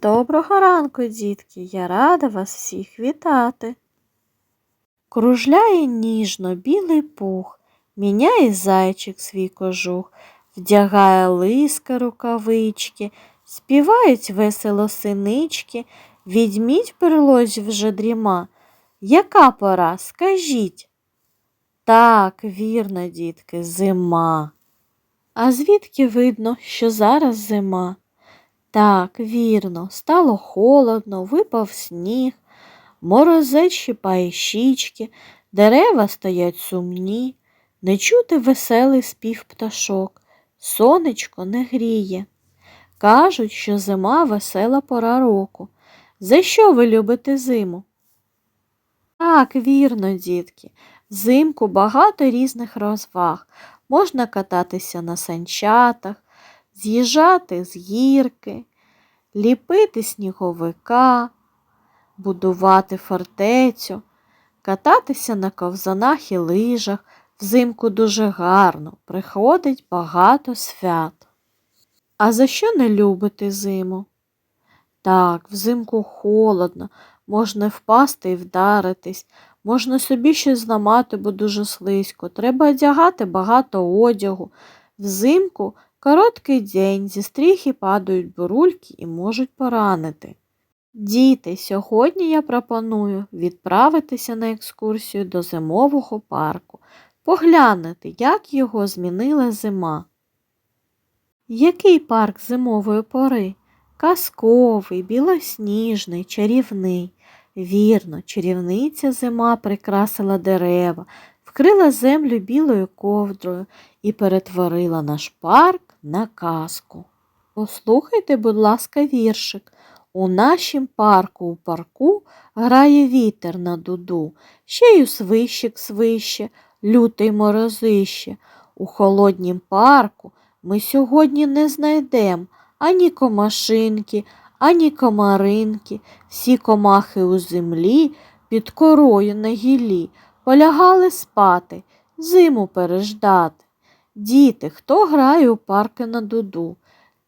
Доброго ранку, дітки! Я рада вас всіх вітати. Кружляє ніжно білий пух, міняє зайчик свій кожух, вдягає лиска рукавички, співають весело синички, відьмідь перлось вже дріма. Яка пора, скажіть? Так, вірно, дітки, зима. А звідки видно, що зараз зима? Так, вірно, стало холодно, випав сніг, морозець щипає щічки, дерева стоять сумні, не чути веселий спів пташок, сонечко не гріє. Кажуть, що зима весела пора року. За що ви любите зиму? Так, вірно, дітки. Взимку багато різних розваг. Можна кататися на санчатах, з'їжджати з гірки, ліпити сніговика, будувати фортецю, кататися на ковзанах і лижах. Взимку дуже гарно, приходить багато свят. А за що не любите зиму? Так, взимку холодно, можна впасти і вдаритись, можна собі щось зламати, бо дуже слизько. Треба одягати багато одягу. Взимку короткий день, зі стріхи падають бурульки і можуть поранити. Діти, сьогодні я пропоную відправитися на екскурсію до зимового парку, поглянути, як його змінила зима. Який парк зимової пори? Казковий, білосніжний, чарівний. Вірно, чарівниця зима прикрасила дерева, вкрила землю білою ковдрою і перетворила наш парк на казку. Послухайте, будь ласка, віршик. У нашім парку у парку грає вітер на дуду, ще й у свищик свище, лютий морозище. У холоднім парку ми сьогодні не знайдем ані комашинки, ані комаринки, всі комахи у землі під корою на гілі полягали спати, зиму переждати. Діти, хто грає у парки на дуду?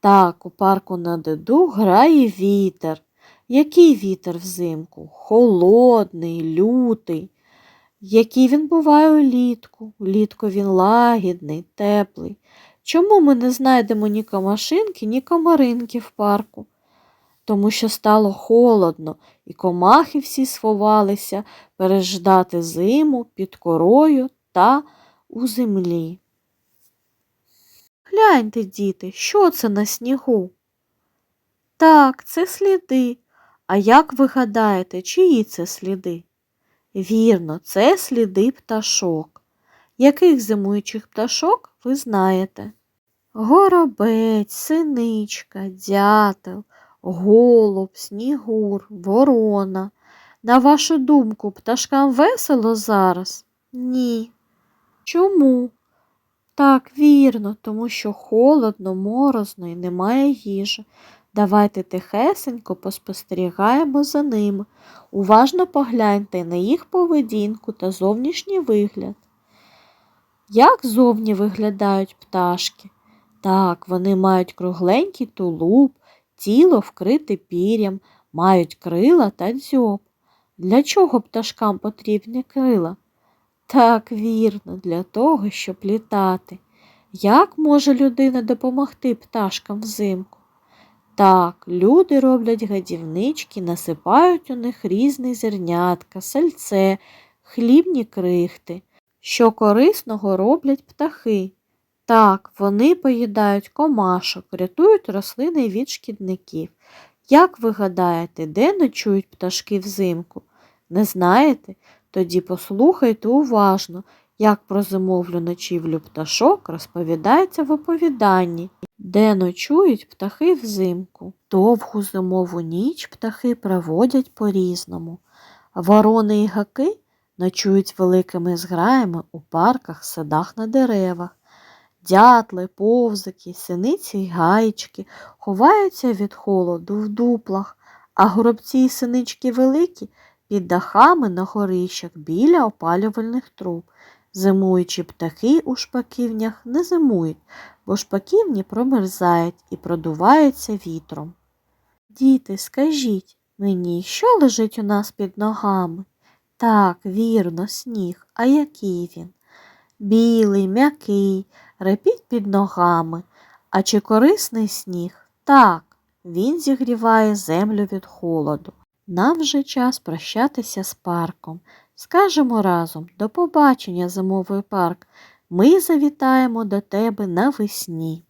Так, у парку на дуду грає вітер. Який вітер взимку? Холодний, лютий. Який він буває улітку? Улітку він лагідний, теплий. Чому ми не знайдемо ні комашинки, ні комаринки в парку? Тому що стало холодно, і комахи всі сховалися переждати зиму під корою та у землі. Гляньте, діти, що це на снігу? Так, це сліди. А як ви гадаєте, чиї це сліди? Вірно, це сліди пташок. Яких зимуючих пташок ви знаєте? Горобець, синичка, дятел, голуб, снігур, ворона. На вашу думку, пташкам весело зараз? Ні. Чому? Так, вірно, тому що холодно, морозно і немає їжі. Давайте тихесенько поспостерігаємо за ними. Уважно погляньте на їх поведінку та зовнішній вигляд. Як зовні виглядають пташки? Так, вони мають кругленький тулуб, тіло вкрите пір'ям, мають крила та дзьоб. Для чого пташкам потрібні крила? Так, вірно, для того, щоб літати. Як може людина допомогти пташкам взимку? Так, люди роблять гадівнички, насипають у них різні зернятка, сальце, хлібні крихти. Що корисного роблять птахи? Так, вони поїдають комашок, рятують рослини від шкідників. Як ви гадаєте, де ночують пташки взимку? Не знаєте? Тоді послухайте уважно, як про зимовлю ночівлю пташок розповідається в оповіданні, де ночують птахи взимку. Довгу зимову ніч птахи проводять по-різному. Ворони і гаки ночують великими зграями у парках, садах на деревах. Дятли, повзики, синиці й гаєчки ховаються від холоду в дуплах, а горобці й синички великі під дахами на горищах біля опалювальних труб. Зимуючі птахи у шпаківнях не зимують, бо шпаківні промерзають і продуваються вітром. Діти, скажіть мені, що лежить у нас під ногами? Так, вірно, сніг. А який він? Білий, м'який, репіть під ногами. А чи корисний сніг? Так, він зігріває землю від холоду. Нам вже час прощатися з парком. Скажемо разом до побачення, зимовий парк. Ми завітаємо до тебе навесні.